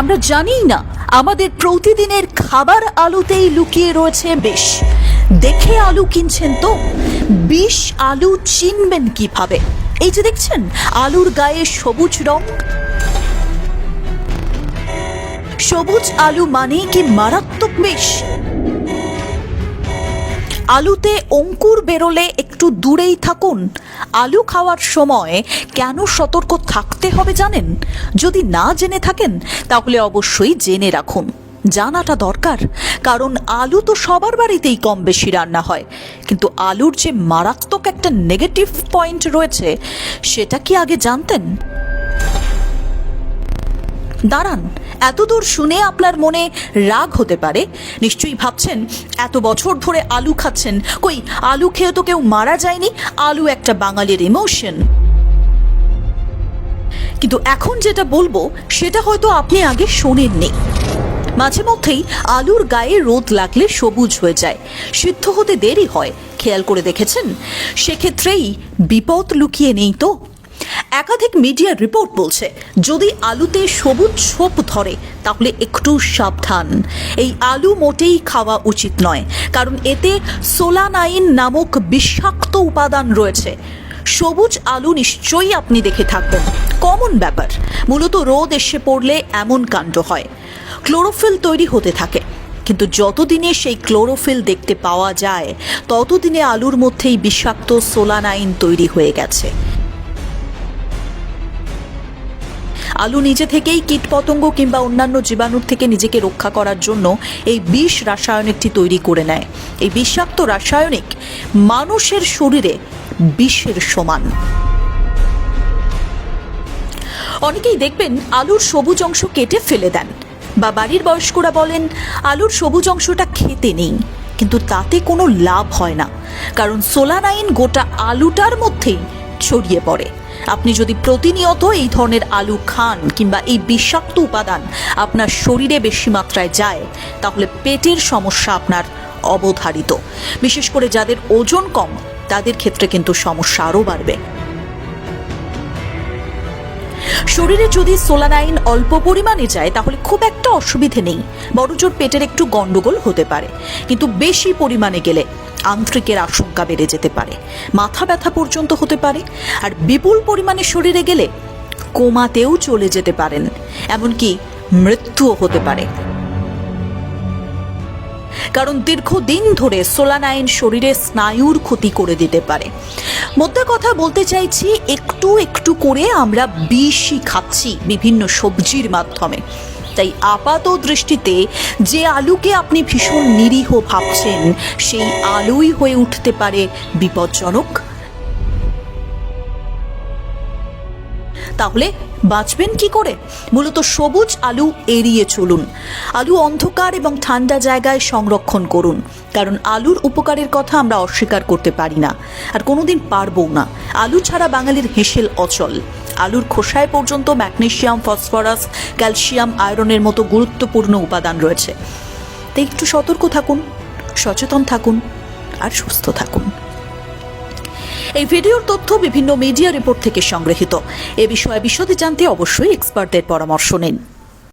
আমরা জানিই না, আমাদের প্রতিদিনের খাবার আলুতেই লুকিয়ে রয়েছে বিষ দেখে আলু কিনছেন তো? বিষ আলু চিনবেন কীভাবে? এই যে দেখছেন, আলুর গায়ে সবুজ রং। সবুজ আলু মানেই কি মারাত্মক বিষ? আলুতে অঙ্কুর বেরোলে একটু দূরেই থাকুন। আলু খাওয়ার সময় কেন সতর্ক থাকতে হবে জানেন? যদি না জেনে থাকেন, তাহলে অবশ্যই জেনে রাখুন। জানাটা দরকার, কারণ আলু তো সবার বাড়িতেই কম বেশি রান্না হয়। কিন্তু আলুর যে মারাত্মক একটা নেগেটিভ পয়েন্ট রয়েছে, সেটা কি আগে জানতেন? দাঁড়ান এতদূর শুনে আপনার মনে রাগ হতে পারে? নিশ্চয়ই ভাবছেন, এত বছর ধরে আলু খাচ্ছেন। কই, আলু খেয়ে তো কেউ মারা যায়নি? আলু একটা বাঙালির ইমোশন কিন্তু এখন যেটা বলব, সেটা হয়তো আপনি আগে শোনেননি। মাঝে মধ্যেই আলুর গায়ে রোদ লাগলে সবুজ হয়ে যায়। সিদ্ধ হতে দেরি হয়। খেয়াল করে দেখেছেন? সেক্ষেত্রেই বিপদ লুকিয়ে নেই তো? একাধিক মিডিয়ার রিপোর্ট বলছে, যদি আলুতে সবুজ ছোপ ধরে, তাহলে একটু সাবধান। এই আলু মোটেই খাওয়া উচিত নয়, কারণ এতে সোলানাইন নামক বিষাক্ত উপাদান রয়েছে। সবুজ আলু নিশ্চয়ই আপনি দেখে থাকবেন। কমন ব্যাপার, মূলত রোদ এসে পড়লে এমন কাণ্ড হয়। ক্লোরোফিল তৈরি হতে থাকে, কিন্তু যতদিনে সেই ক্লোরোফিল দেখতে পাওয়া যায়, ততদিনে আলুর মধ্যেই বিষাক্ত সোলানাইন তৈরি হয়ে গেছে। আলু নিজে থেকেই কীটপতঙ্গ কিংবা অন্যান্য জীবাণুর থেকে নিজেকে রক্ষা করার জন্য এই বিষ রাসায়নিকটি তৈরি করে নেয়। এই বিষাক্ত রাসায়নিক মানুষের শরীরে বিষের সমান। অনেকেই দেখবেন আলুর সবুজ অংশ কেটে ফেলে দেন বা বাড়ির বয়স্করা বলেন, আলুর সবুজ অংশটা খেতে নেই। কিন্তু তাতে কোনো লাভ হয় না, কারণ সোলানাইন গোটা আলুটার মধ্যেই ছড়িয়ে পড়ে। আপনি যদি প্রতিনিয়ত এই ধরনের আলু খান কিংবা এই বিষাক্ত উপাদান আপনার শরীরে বেশি মাত্রায় যায়, তাহলে পেটের সমস্যা আপনার অবধারিত। বিশেষ করে যাদের ওজন কম, তাদের ক্ষেত্রে কিন্তু সমস্যা আরও বাড়বে। শরীরে যদি সোলানাইন অল্প পরিমাণে যায়, তাহলে খুব একটা অসুবিধে নেই। বড়জোর পেটের একটু গন্ডগোল হতে পারে। কিন্তু বেশি পরিমাণে গেলে আন্ত্রিকের আশঙ্কা বেড়ে যেতে পারে। মাথা ব্যথা পর্যন্ত হতে পারে আর বিপুল পরিমাণে শরীরে গেলে কোমাতেও চলে যেতে পারেন, এমনকি মৃত্যুও হতে পারে। কারণ দীর্ঘদিন ধরে সোলানাইন শরীরে স্নায়ুর ক্ষতি করে দিতে পারে। মোদ্দা কথা বলতে চাইছি, একটু একটু করে আমরা বিষই খাচ্ছি বিভিন্ন সবজির মাধ্যমে। তাই আপাত দৃষ্টিতে যে আলুকে আপনি ভীষণ নিরীহ ভাবছেন, সেই আলুই হয়ে উঠতে পারে বিপজ্জনক। তাহলে বাঁচবেন কি করে? মূলত সবুজ আলু এড়িয়ে চলুন। আলু অন্ধকার এবং ঠান্ডা জায়গায় সংরক্ষণ করুন। কারণ আলুর উপকারের কথা আমরা অস্বীকার করতে পারি না। আর কোনোদিন পারবও না। আলু ছাড়া বাঙালির হেসেল অচল। আলুর খোসায় পর্যন্ত ম্যাগনেশিয়াম, ফসফরাস, ক্যালসিয়াম, আয়রনের মতো গুরুত্বপূর্ণ উপাদান রয়েছে। তাই একটু সতর্ক থাকুন, সচেতন থাকুন আর সুস্থ থাকুন। এই ভিডিওর তথ্য বিভিন্ন মিডিয়া রিপোর্ট থেকে সংগৃহীত। এ বিষয়ে বিশদে জানতে অবশ্যই এক্সপার্টদের পরামর্শ নিন।